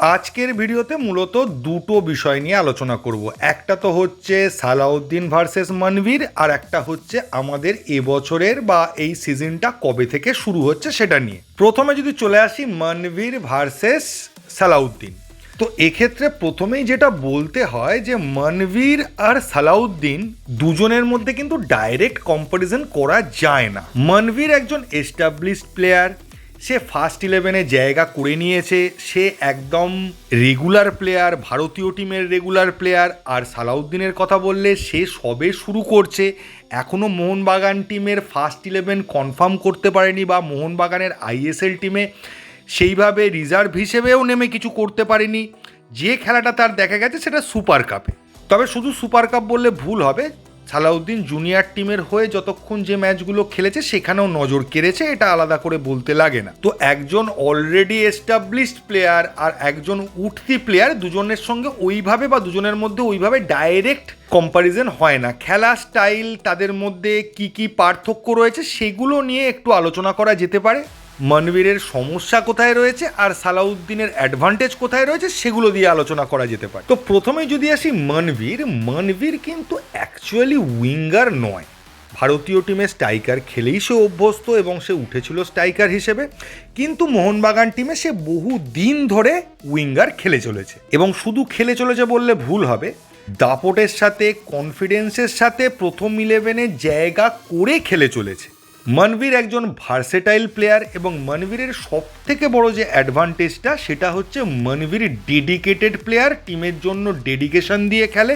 আজকের ভিডিওতে মূলত দুটো বিষয় নিয়ে আলোচনা করব। একটা তো হচ্ছে সালাউদ্দিন ভার্সেস মনভীর, আর একটা হচ্ছে আমাদের এবছরের বা এই সিজনটা কবে থেকে শুরু হচ্ছে সেটা নিয়ে। প্রথমে যদি চলে আসি মনভীর ভার্সেস সালাউদ্দিন। তো এক্ষেত্রে প্রথমেই যেটা বলতে হয় যে মনভীর আর সালাউদ্দিন দুজনের মধ্যে কিন্তু ডাইরেক্ট কম্পারিজন করা যায় না। মনভীর একজন এস্টাবলিশড প্লেয়ার সে ফার্স্ট ইলেভেনে জায়গা করে নিয়েছে, সে একদম রেগুলার প্লেয়ার ভারতীয় টিমের রেগুলার প্লেয়ার আর সালাউদ্দিনের কথা বললে সে সবে শুরু করছে। এখনও মোহনবাগান টিমের ফার্স্ট ইলেভেন কনফার্ম করতে পারেনি বা মোহনবাগানের আইএসএল টিমে সেইভাবে রিজার্ভ হিসেবেও নেমে কিছু করতে পারেনি। যে খেলাটা তার দেখা গেছে সেটা সুপার কাপে তবে শুধু সুপার কাপ বললে ভুল হবে সালাউদ্দিন জুনিয়র টিমের হয়ে যতক্ষণ যে ম্যাচগুলো খেলেছে, সেখানেও নজর কেড়েছে, এটা আলাদা করে বলতে লাগে না। তো একজন অলরেডি এস্টাবলিশড প্লেয়ার আর একজন উঠতি প্লেয়ার দুজনের সঙ্গে ওইভাবে বা দুজনের মধ্যে ওইভাবে ডাইরেক্ট কম্পারিজন হয় না। খেলা স্টাইল তাদের মধ্যে কি কি পার্থক্য রয়েছে, সেগুলো নিয়ে একটু আলোচনা করা যেতে পারে। মনবীরের সমস্যা কোথায় রয়েছে আর সালাউদ্দিনের অ্যাডভান্টেজ কোথায় রয়েছে সেগুলো দিয়ে আলোচনা করা যেতে পারে। তো প্রথমে যদি আসি মনবীর মনবীর কিন্তু অ্যাকচুয়ালি উইঙ্গার নয়। ভারতীয় টিমে স্ট্রাইকার খেলেই সে অভ্যস্ত এবং সে উঠেছিল স্ট্রাইকার হিসেবে। কিন্তু মোহনবাগান টিমে সে বহু দিন ধরে উইঙ্গার খেলে চলেছে। এবং শুধু খেলে চলেছে বললে ভুল হবে। দাপটের সাথে কনফিডেন্সের সাথে প্রথম ইলেভেনে জায়গা করে খেলে চলেছে। মনবীর একজন ভার্সেটাইল প্লেয়ার এবং মনবীরের সব থেকে বড় যে অ্যাডভান্টেজটা সেটা হচ্ছে মনবীর ডেডিকেটেড প্লেয়ার টিমের জন্য ডেডিকেশন দিয়ে খেলে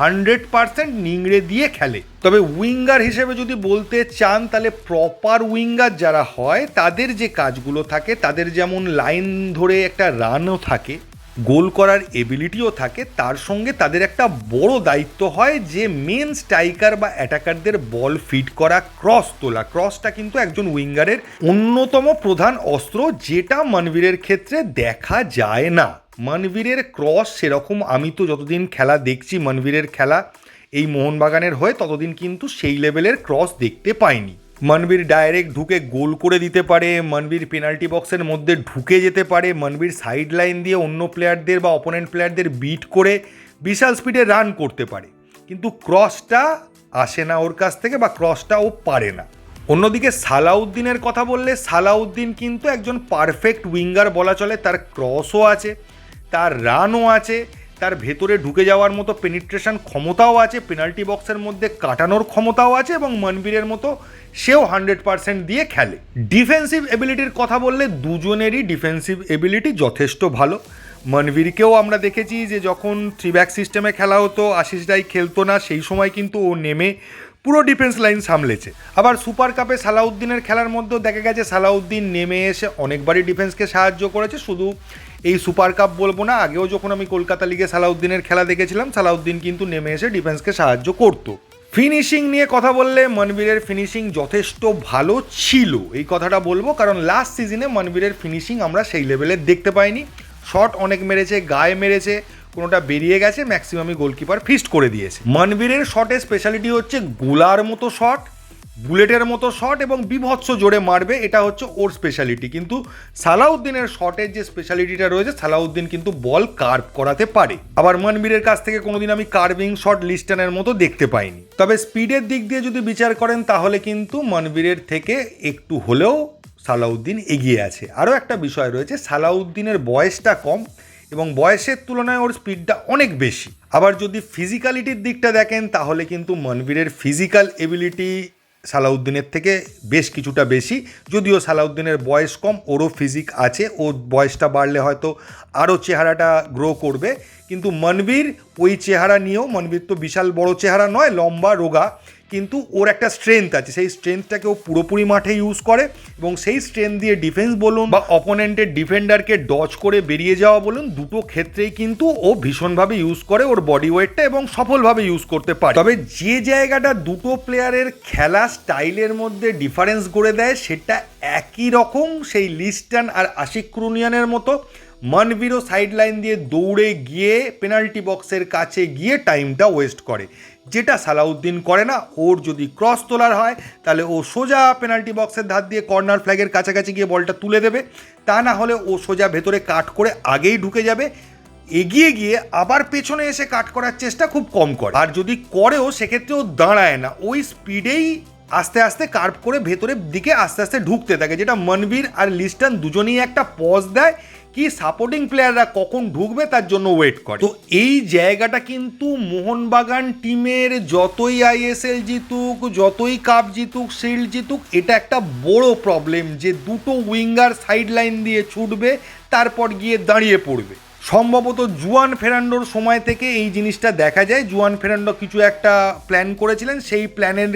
হান্ড্রেড পার্সেন্ট নিংড়ে দিয়ে খেলে। তবে উইঙ্গার হিসেবে যদি বলতে চান, তাহলে প্রপার উইঙ্গার যারা হয়, তাদের যে কাজগুলো থাকে, তাদের যেমন লাইন ধরে একটা রানও থাকে গোল করার এবিলিটিও থাকে, তার সঙ্গে তাদের একটা বড় দায়িত্ব হয় যে মেন স্ট্রাইকার বা অ্যাটাকারদের বল ফিট করা ক্রস তোলা। ক্রসটা কিন্তু একজন উইঙ্গারের অন্যতম প্রধান অস্ত্র, যেটা মানবীরের ক্ষেত্রে দেখা যায় না। মানবীরের ক্রস সেরকম, আমি তো যতদিন খেলা দেখছি মানবীরের খেলা, এই মোহনবাগানের হয়ে ততদিন কিন্তু সেই লেভেলের ক্রস দেখতে পাইনি। মনবীর ডাইরেক্ট ঢুকে গোল করে দিতে পারে, মনবীর পেনাল্টি বক্সের মধ্যে ঢুকে যেতে পারে, মনবীর সাইড লাইন দিয়ে অন্য প্লেয়ারদের বা অপোনেন্ট প্লেয়ারদের বিট করে বিশাল স্পিডে রান করতে পারে। কিন্তু ক্রসটা আসে না ওর কাছ থেকে বা ক্রসটা ও পারে না। অন্যদিকে সালাউদ্দিনের কথা বললে সালাউদ্দিন কিন্তু একজন পারফেক্ট উইঙ্গার বলা চলে, তার ক্রসও আছে, তার রানও আছে তার ভেতরে ঢুকে যাওয়ার মতো পেনিট্রেশন ক্ষমতাও আছে পেনাল্টি বক্সের মধ্যে কাটানোর ক্ষমতাও আছে এবং মনবীরের মতো সেও হান্ড্রেড পার্সেন্ট দিয়ে খেলে। ডিফেন্সিভ এবিলিটির কথা বললে দুজনেরই ডিফেন্সিভ এবিলিটি যথেষ্ট ভালো। মনবীরকেও আমরা দেখেছি যে যখন থ্রি ব্যাক সিস্টেমে খেলা হতো, আশিস রাই খেলতো না, সেই সময় কিন্তু ও নেমে পুরো ডিফেন্স লাইন সামলেছে। আবার সুপার কাপে সালাউদ্দিনের খেলার মধ্যেও দেখা গেছে, সালাউদ্দিন নেমে এসে অনেকবারই ডিফেন্সকে সাহায্য করেছে। শুধু এই সুপার কাপ বলব না, আগেও যখন আমি কলকাতা লিগে সালাউদ্দিনের খেলা দেখেছিলাম, সালাউদ্দিন কিন্তু নেমে এসে ডিফেন্সকে সাহায্য করতো। ফিনিশিং নিয়ে কথা বললে মনবীরের ফিনিশিং যথেষ্ট ভালো ছিল। এই কথাটা বলব কারণ লাস্ট সিজনে মনবীরের ফিনিশিং আমরা সেই লেভেলের দেখতে পাইনি। শট অনেক মেরেছে, গায়ে মেরেছে কোনোটা বেরিয়ে গেছে ম্যাক্সিমামই গোলকিপার ফিস্ট করে দিয়েছে। মানবীরের শটের স্পেশালিটি হচ্ছে গোলার মতো শট বুলেটের মতো শট এবং বিভৎস জোরে মারবে, এটা হচ্ছে ওর স্পেশালিটি কিন্তু সালাউদ্দিনের শটের যে স্পেশালিটিটা রয়েছে, সালাউদ্দিন কিন্তু বল কার্ভ করাতে পারে। আবার মনবীরের কাছ থেকে কোনোদিন আমি কার্ভিং শট লিস্টানের মতো দেখতে পাইনি। তবে স্পিডের দিক দিয়ে যদি বিচার করেন, তাহলে কিন্তু মনবীরের থেকে একটু হলেও সালাউদ্দিন এগিয়ে আছে। আরও একটা বিষয় রয়েছে, সালাউদ্দিনের বয়সটা কম এবং বয়সের তুলনায় ওর স্পিডটা অনেক বেশি। আবার যদি ফিজিক্যালিটির দিকটা দেখেন, তাহলে কিন্তু মনবীরের ফিজিক্যাল এবিলিটি সালাউদ্দিনের থেকে বেশ কিছুটা বেশি। যদিও সালাউদ্দিনের বয়স কম, ওরও ফিজিক আছে, ওর বয়সটা বাড়লে হয়তো আরও চেহারাটা গ্রো করবে। কিন্তু মনবীর ওই চেহারা নিয়েও, মনবীর তো বিশাল বড় চেহারা নয়, লম্বা, রোগা। কিন্তু ওর একটা স্ট্রেংথ আছে। সেই স্ট্রেংথটাকে ও পুরোপুরি মাঠে ইউজ করে এবং সেই স্ট্রেংথ দিয়ে ডিফেন্স বলুন বা অপোনেন্টের ডিফেন্ডারকে ডচ করে বেরিয়ে যাওয়া বলুন, দুটো ক্ষেত্রেই কিন্তু ও ভীষণভাবে ইউজ করে ওর বডি ওয়েটটা এবং সফলভাবে ইউজ করতে পারে। তবে যে জায়গাটা দুটো প্লেয়ারের খেলা স্টাইলের মধ্যে ডিফারেন্স করে দেয়, সেটা একই রকম সেই লিস্টান আর আশিক ক্রুনিয়ানের মতো। মনবীরও সাইড লাইন দিয়ে দৌড়ে গিয়ে পেনাল্টি বক্সের কাছে গিয়ে টাইমটা ওয়েস্ট করে। যেটা সালাউদ্দিন করে না, ওর যদি ক্রস তোলার হয়, তাহলে ও সোজা পেনাল্টি বক্সের ধার দিয়ে কর্নার ফ্ল্যাগের কাছাকাছি গিয়ে বলটা তুলে দেবে। তা না হলে ও সোজা ভেতরে কাট করে আগেই ঢুকে যাবে। এগিয়ে গিয়ে আবার পেছনে এসে কাট করার চেষ্টা খুব কম করে। আর যদি করেও সেক্ষেত্রে ও দাঁড়ায় না। ওই স্পিডেই আস্তে আস্তে কার্ভ করে ভেতরের দিকে আস্তে আস্তে ঢুকতে থাকে, যেটা মনবীর আর লিস্টন দুজনেই একটা পজ দেয়। কি সাপোর্টিং প্লেয়াররা কখন ঢুকবে তার জন্য ওয়েট করে? তো এই জায়গাটা কিন্তু মোহনবাগান টিমের যতই আইএসএল জিতুক, যতই কাপ জিতুক শিল্ড জিতুক, এটা একটা বড় প্রবলেম যে দুটো উইঙ্গার সাইড লাইন দিয়ে ছুটবে, তারপর গিয়ে দাঁড়িয়ে পড়বে। সম্ভবত জুয়ান ফেরান্ডোর সময় থেকে এই জিনিসটা দেখা যায়। জুয়ান ফেরান্ডো কিছু একটা প্ল্যান করেছিলেন, সেই প্ল্যানের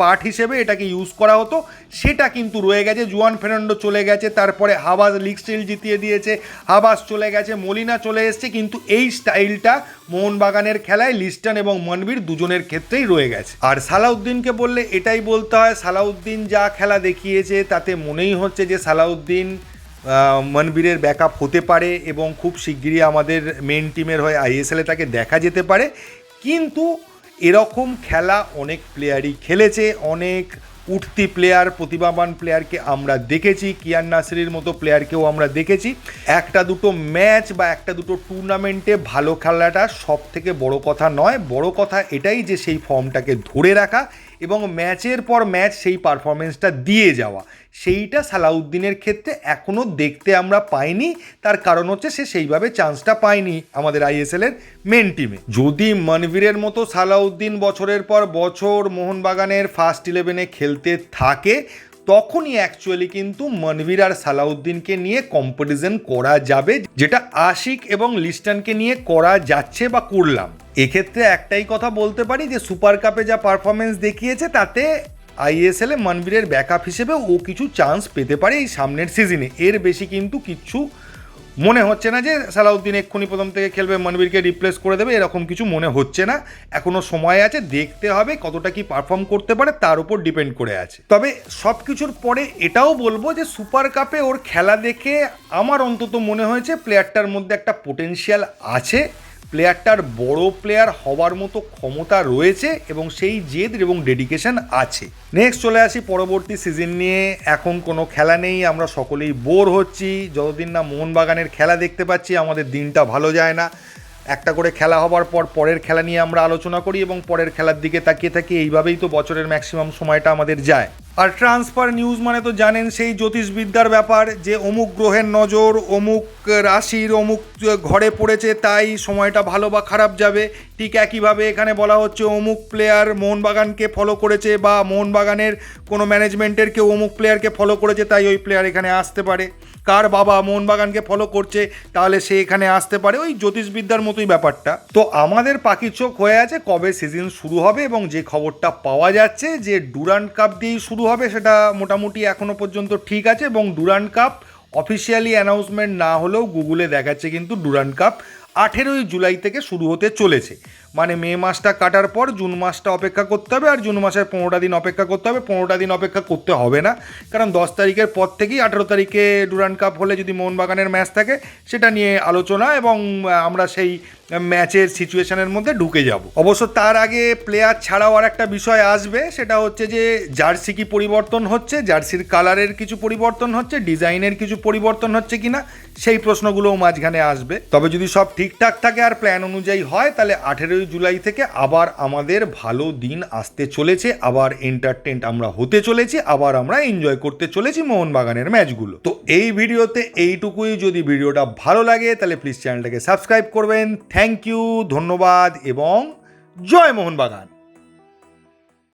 পার্ট হিসেবে এটাকে ইউজ করা হতো। সেটা কিন্তু রয়ে গেছে। জুয়ান ফেরান্ডো চলে গেছে, তারপরে হাবাস লিগ স্টিল জিতিয়ে দিয়েছে, হাবাস চলে গেছে, মলিনা চলে এসছে, কিন্তু এই স্টাইলটা মোহনবাগানের খেলায় লিস্টন এবং মনবীর দুজনের ক্ষেত্রেই রয়ে গেছে। আর সালাউদ্দিনকে বললে এটাই বলতে হয়, সালাউদ্দিন যা খেলা দেখিয়েছে তাতে মনেই হচ্ছে যে সালাউদ্দিন মনবীরের ব্যাকআপ হতে পারে এবং খুব শিগগিরই আমাদের মেন টিমের হয়ে আইএসএলে তাকে দেখা যেতে পারে। কিন্তু এরকম খেলা অনেক প্লেয়ারই খেলেছে, অনেক উঠতি প্লেয়ার প্রতিভাবান প্লেয়ারকে আমরা দেখেছি, কিয়ান নাসিরের মতো প্লেয়ারকেও আমরা দেখেছি। একটা দুটো ম্যাচ বা একটা দুটো টুর্নামেন্টে ভালো খেলাটা সব থেকে বড় কথা নয়, বড় কথা এটাই যে সেই ফর্মটাকে ধরে রাখা এবং ম্যাচের পর ম্যাচ সেই পারফরমেন্সটা দিয়ে যাওয়া। সেইটা সালাউদ্দিনের ক্ষেত্রে এখনও দেখতে আমরা পাইনি। তার কারণ হচ্ছে সে সেইভাবে চান্সটা পায়নি আমাদের আইএসএলের মেন টিমে যদি মনবীরের মতো সালাউদ্দিন বছরের পর বছর মোহনবাগানের ফার্স্ট ইলেভেনে খেলতে থাকে তখনই অ্যাকচুয়ালি কিন্তু মনভির আর সালাউদ্দিনকে নিয়ে কম্পিটিশন করা যাবে, যেটা আশিক এবং লিস্টানকে নিয়ে করা যাচ্ছে বা করলাম। এক্ষেত্রে একটাই কথা বলতে পারি যে সুপার কাপে যা পারফরমেন্স দেখিয়েছে, তাতে আইএসএল এ মনবীরের ব্যাকআপ হিসেবে ও কিছু চান্স পেতে পারে এই সামনের সিজনে এর বেশি কিন্তু কিচ্ছু মনে হচ্ছে না যে সালাউদ্দিন এক্ষুনি প্রথম থেকে খেলবে, মনবীরকে রিপ্লেস করে দেবে, এরকম কিছু মনে হচ্ছে না। এখনও সময় আছে, দেখতে হবে কতটা কি পারফর্ম করতে পারে, তার উপর ডিপেন্ড করে আছে। তবে সব কিছুর পরে এটাও বলব যে সুপার কাপে ওর খেলা দেখে আমার অন্তত মনে হয়েছে প্লেয়ারটার মধ্যে একটা পোটেনশিয়াল আছে। প্লেয়ারটার বড় প্লেয়ার হওয়ার মতো ক্ষমতা রয়েছে এবং সেই জেদ এবং ডেডিকেশন আছে। নেক্সট চলে আসি পরবর্তী সিজন নিয়ে। এখন কোনো খেলা নেই, আমরা সকলেই বোর হচ্ছি। যতদিন না মোহনবাগানের খেলা দেখতে পাচ্ছি, আমাদের দিনটা ভালো যায় না। একটা করে খেলা হবার পর পরের খেলা নিয়ে আমরা আলোচনা করি এবং পরের খেলার দিকে তাকিয়ে থাকি। এইভাবেই তো বছরের ম্যাক্সিমাম সময়টা আমাদের যায়। আর ট্রান্সফার নিউজ মানে তো জানেন সেই জ্যোতিষবিদ্যার ব্যাপার, যে অমুক গ্রহের নজর, অমুক রাশির, অমুক ঘরে পড়েছে তাই সময়টা ভালো বা খারাপ যাবে। ঠিক একইভাবে এখানে বলা হচ্ছে অমুক প্লেয়ার মোহনবাগানকে ফলো করেছে বা মোহনবাগানের কোনো ম্যানেজমেন্টের কেউ অমুক প্লেয়ারকে ফলো করেছে তাই ওই প্লেয়ার এখানে আসতে পারে। কার বাবা মোহনবাগানকে ফলো করছে তাহলে সে এখানে আসতে পারে, ওই জ্যোতিষবিদ্যার মতোই ব্যাপারটা। তো আমাদের পাখির চোখ হয়ে আছে কবে সিজন শুরু হবে এবং যে খবরটা পাওয়া যাচ্ছে যে ডুরান্ড কাপ দিয়েই শুরু হবে, সেটা মোটামুটি এখনও পর্যন্ত ঠিক আছে এবং ডুরান্ড কাপ অফিসিয়ালি অ্যানাউন্সমেন্ট না হলেও গুগলে দেখাচ্ছে কিন্তু ডুরান্ড কাপ আঠেরোই জুলাই থেকে শুরু হতে চলেছে। মানে মে মাসটা কাটার পর জুন মাসটা অপেক্ষা করতে হবে আর জুন মাসের পনেরোটা দিন অপেক্ষা করতে হবে। পনেরোটা দিন অপেক্ষা করতে হবে না, কারণ দশ তারিখের পর থেকেই আঠেরো তারিখে ডুরান্ড কাপ হলে যদি মোহনবাগানের ম্যাচ থাকে, সেটা নিয়ে আলোচনা এবং আমরা সেই ম্যাচের সিচুয়েশনের মধ্যে ঢুকে যাব। অবশ্য তার আগে প্লেয়ার ছাড়াও আর একটা বিষয় আসবে, সেটা হচ্ছে যে জার্সি কি পরিবর্তন হচ্ছে জার্সির কালারের কিছু পরিবর্তন হচ্ছে ডিজাইনের কিছু পরিবর্তন হচ্ছে কিনা, সেই প্রশ্নগুলোও মাঝখানে আসবে। তবে যদি সব ঠিকঠাক থাকে আর প্ল্যান অনুযায়ী হয়, তাহলে আঠেরোই জুলাই থেকে আবার আমাদের ভালো দিন আসতে চলেছে, আবার এন্টারটেন্ট আমরা হতে চলেছি, আবার আমরা এনজয় করতে চলেছি মোহনবাগানের ম্যাচগুলো তো এই ভিডিওতে এইটুকুই। যদি ভিডিওটা ভালো লাগে, তাহলে প্লিজ চ্যানেলটাকে সাবস্ক্রাইব করবেন। থ্যাংক ইউ ধন্যবাদ এবং জয় মোহনবাগান।